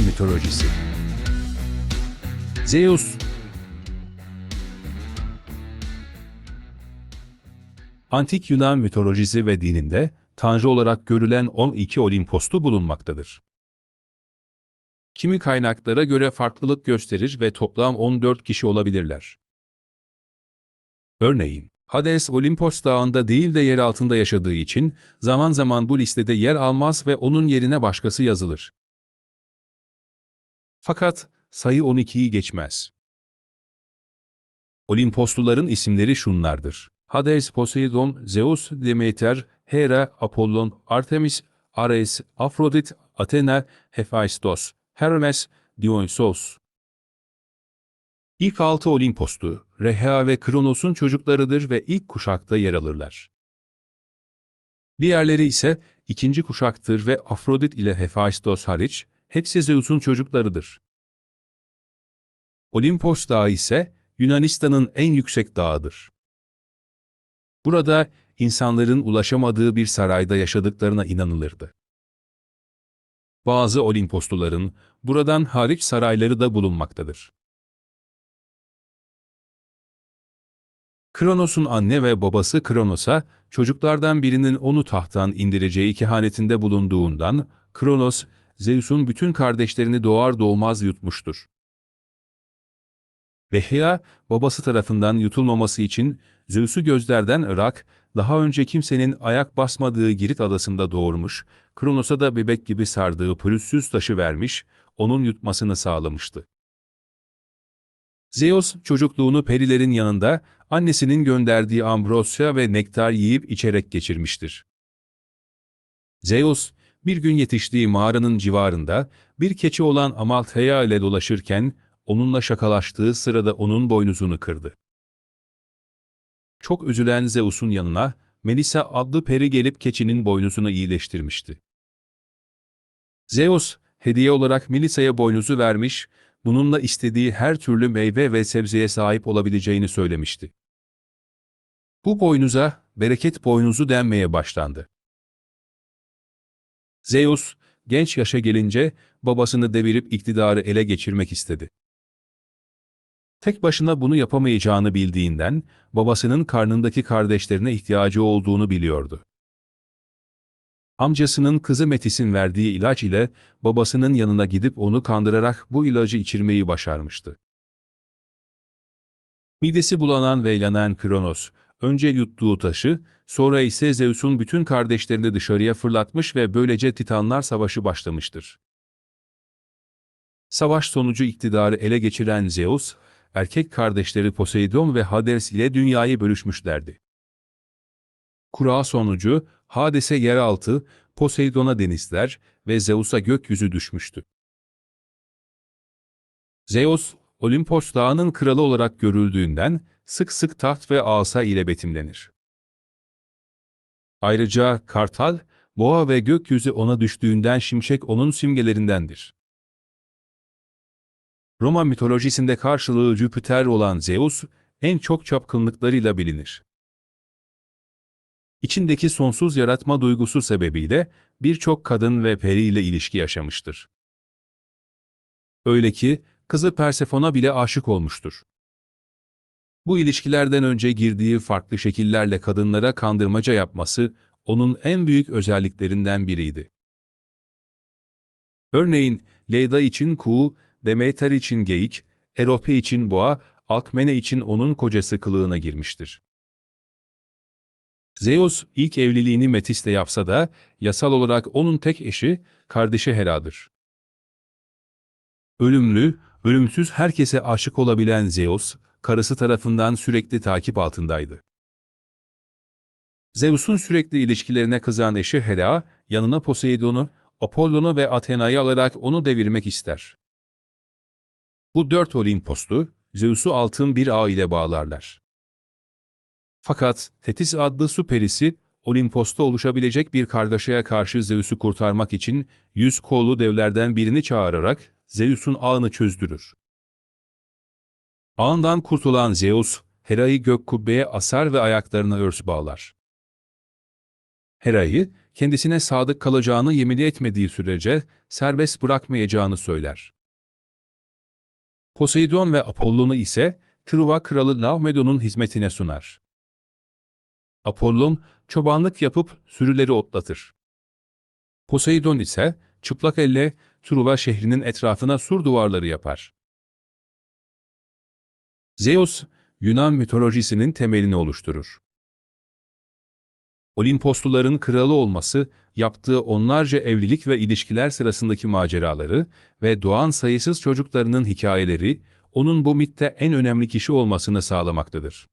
Yunan mitolojisi Zeus Antik Yunan mitolojisi ve dininde tanrı olarak görülen 12 Olimpos'tu bulunmaktadır. Kimi kaynaklara göre farklılık gösterir ve toplam 14 kişi olabilirler. Örneğin, Hades Olimpos dağında değil de yer altında yaşadığı için zaman zaman bu listede yer almaz ve onun yerine başkası yazılır. Fakat sayı 12'yi geçmez. Olimposluların isimleri şunlardır. Hades, Poseidon, Zeus, Demeter, Hera, Apollon, Artemis, Ares, Afrodit, Athena, Hephaistos, Hermes, Dionysos. İlk altı Olimpos'tu. Rhea ve Kronos'un çocuklarıdır ve ilk kuşakta yer alırlar. Diğerleri ise ikinci kuşaktır ve Afrodit ile Hephaistos hariç hepsi Zeus'un çocuklarıdır. Olimpos Dağı ise Yunanistan'ın en yüksek dağıdır. Burada insanların ulaşamadığı bir sarayda yaşadıklarına inanılırdı. Bazı Olimposluların buradan hariç sarayları da bulunmaktadır. Kronos'un anne ve babası Kronos'a çocuklardan birinin onu tahttan indireceği kehanetinde bulunduğundan Kronos, Zeus'un bütün kardeşlerini doğar doğmaz yutmuştur. Vehya, babası tarafından yutulmaması için Zeus'u gözlerden ırak, daha önce kimsenin ayak basmadığı Girit adasında doğurmuş, Kronos'a da bebek gibi sardığı pürüzsüz taşı vermiş, onun yutmasını sağlamıştı. Zeus çocukluğunu perilerin yanında annesinin gönderdiği ambrosya ve nektar yiyip içerek geçirmiştir. Zeus, bir gün yetiştiği mağaranın civarında bir keçi olan Amalthea ile dolaşırken onunla şakalaştığı sırada onun boynuzunu kırdı. Çok üzülen Zeus'un yanına Melisa adlı peri gelip keçinin boynuzunu iyileştirmişti. Zeus, hediye olarak Melisa'ya boynuzu vermiş, bununla istediği her türlü meyve ve sebzeye sahip olabileceğini söylemişti. Bu boynuza bereket boynuzu denmeye başlandı. Zeus, genç yaşa gelince babasını devirip iktidarı ele geçirmek istedi. Tek başına bunu yapamayacağını bildiğinden babasının karnındaki kardeşlerine ihtiyacı olduğunu biliyordu. Amcasının kızı Metis'in verdiği ilaç ile babasının yanına gidip onu kandırarak bu ilacı içirmeyi başarmıştı. Midesi bulanan ve yanan Kronos, önce yuttuğu taşı, sonra ise Zeus'un bütün kardeşlerini dışarıya fırlatmış ve böylece Titanlar Savaşı başlamıştır. Savaş sonucu iktidarı ele geçiren Zeus, erkek kardeşleri Poseidon ve Hades ile dünyayı bölüşmüşlerdi. Kura sonucu Hades'e yeraltı, Poseidon'a denizler ve Zeus'a gökyüzü düşmüştü. Zeus, Olimpos dağının kralı olarak görüldüğünden sık sık taht ve asa ile betimlenir. Ayrıca kartal, boğa ve gökyüzü ona düştüğünden şimşek onun simgelerindendir. Roma mitolojisinde karşılığı Jüpiter olan Zeus, en çok çapkınlıklarıyla bilinir. İçindeki sonsuz yaratma duygusu sebebiyle birçok kadın ve peri ile ilişki yaşamıştır. Öyle ki kızı Persefona bile aşık olmuştur. Bu ilişkilerden önce girdiği farklı şekillerle kadınlara kandırmaca yapması onun en büyük özelliklerinden biriydi. Örneğin Leyda için kuğu, Demeter için geyik, Erope için boğa, Alkmene için onun kocası kılığına girmiştir. Zeus ilk evliliğini Metis'le yapsa da yasal olarak onun tek eşi, kardeşi Hera'dır. Ölümlü, ölümsüz herkese aşık olabilen Zeus, karısı tarafından sürekli takip altındaydı. Zeus'un sürekli ilişkilerine kızan eşi Hera, yanına Poseidon'u, Apollon'u ve Athena'yı alarak onu devirmek ister. Bu dört Olimpos'tu, Zeus'u altın bir ağ ile bağlarlar. Fakat Tetis adlı su perisi, Olimpos'ta oluşabilecek bir kargaşaya karşı Zeus'u kurtarmak için yüz kollu devlerden birini çağırarak Zeus'un ağını çözdürür. Ağından kurtulan Zeus, Hera'yı gök kubbeye asar ve ayaklarına örs bağlar. Hera'yı, kendisine sadık kalacağını yemin etmediği sürece serbest bırakmayacağını söyler. Poseidon ve Apollon'u ise Truva kralı Laomedon'un hizmetine sunar. Apollon, çobanlık yapıp sürüleri otlatır. Poseidon ise çıplak elle Truva şehrinin etrafına sur duvarları yapar. Zeus, Yunan mitolojisinin temelini oluşturur. Olimposluların kralı olması, yaptığı onlarca evlilik ve ilişkiler sırasındaki maceraları ve doğan sayısız çocuklarının hikayeleri, onun bu mitte en önemli kişi olmasını sağlamaktadır.